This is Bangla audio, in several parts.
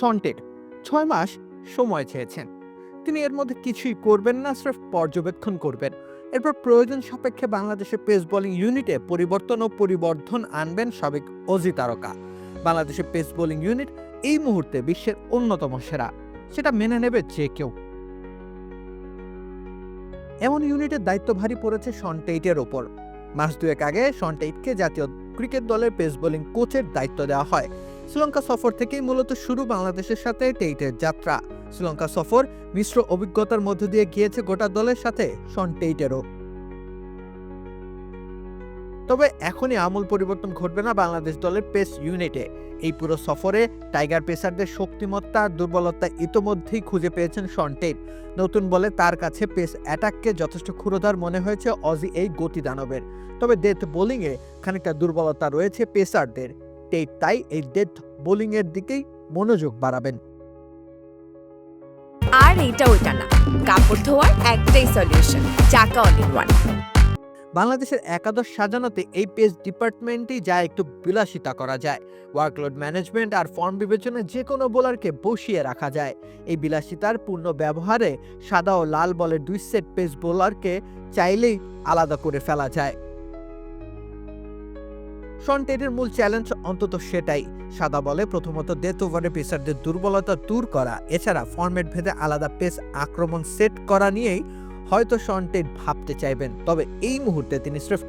সন্টের ছয় মাস সময় চেয়েছেন। তিনি এর মধ্যে কিছুই করবেন না, স্রেফ পর্যবেক্ষণ করবেন। এরপর প্রয়োজন সাপেক্ষে বাংলাদেশের পেস বোলিং ইউনিটে পরিবর্তন ও পরিবর্ধন আনবেন সাবেক অজি তারকা। বাংলাদেশের পেস বোলিং ইউনিট এই মুহূর্তে বিশ্বের অন্যতম সেরা। সেটা মেনে নেবে যে কেউ। এমন ইউনিটের দায়িত্ব ভারী পড়েছে শন টেইটের ওপর। মাস দুয়েক আগে শন টেইটকে জাতীয় ক্রিকেট দলের পেস বোলিং কোচের দায়িত্ব দেওয়া হয়। শ্রীলঙ্কা সফর থেকেই মূলত শুরু বাংলাদেশের সাথে টেইটের যাত্রা। শ্রীলঙ্কা সফর মিশ্র অভিজ্ঞতার মধ্য দিয়ে গিয়েছে গোটা দলের সাথে শন টেইটেরও। তবে এখনই আমূল পরিবর্তন ঘটবে না বাংলাদেশ দলের পেস ইউনিটে। এই পুরো সফরে টাইগার পেসারদের শক্তিমত্তা, দুর্বলতা ইতোমধ্যেই খুঁজে পেয়েছেন শন টেইট। নতুন বলে তার কাছে পেস অ্যাটাককে যথেষ্ট ক্ষুরোধার মনে হয়েছে অজি এই গতি দানবের তবে ডেথ বোলিংয়ে খানিকটা দুর্বলতা রয়েছে পেসারদের। তাই এই ডেথ বোলিংয়ের দিকেই মনোযোগ বাড়াবেন। আর এইটা ওইটা না। কাপড় ধোয়ার একটাই সলিউশন চাকা অল ইন ওয়ান বাংলাদেশের একাদশ সাজানোতে এই পেস ডিপার্টমেন্টেই যা একটু বিলাসিতা করা যায়। ওয়ার্কলোড ম্যানেজমেন্ট আর ফর্ম বিবেচনায় যে কোনো বোলারকে বসিয়ে রাখা যায়। এই বিলাসিতার পূর্ণ ব্যবহারে সাদা ও লাল বলের দুই সেট পেস বোলারকে চাইলেই আলাদা করে ফেলা যায়। শন মূল চ্যালেঞ্জ অন্তত সেটাই। সাদা বলে প্রথমত ডেথ ওভারে পেসারদের দুর্বলতা দূর করা, এছাড়া ফরম্যাট ভেদে আলাদা পেস আক্রমণ সেট করা নিয়েই হয়তো শন টেড ভাবতে চাইবেন। তবে এই মুহূর্তে তিনি স্রেফ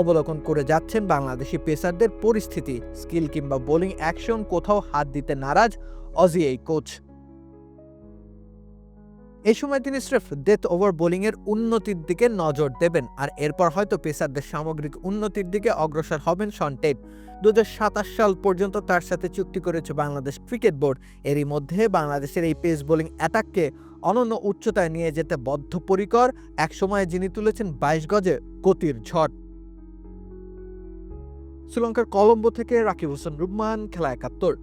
অবলোকন করে যাচ্ছেন বাংলাদেশি পেসারদের পরিস্থিতি, স্কিল কিংবা বোলিং অ্যাকশন কোথাও হাত দিতে নারাজ অজি এই কোচ। এই সময় তিনি স্রেফ ডেথ ওভার বোলিংয়ের উন্নতির দিকে নজর দেবেন আর এরপর হয়তো পেসারদের সামগ্রিক উন্নতির দিকে অগ্রসর হবেন শন টেড দু সাল পর্যন্ত তার সাথে চুক্তি করেছে বাংলাদেশ ক্রিকেট বোর্ড। এরই মধ্যে বাংলাদেশের এই পেস বোলিং অ্যাটাককে অনন্য উচ্চতায় নিয়ে যেতে বদ্ধপরিকর। একসময় যিনি তুলেছেন বাইশ গজে গতির ঝড়। শ্রীলঙ্কার কলম্বো থেকে রাকিব হোসেন রুম্মান খেলা একাত্তর।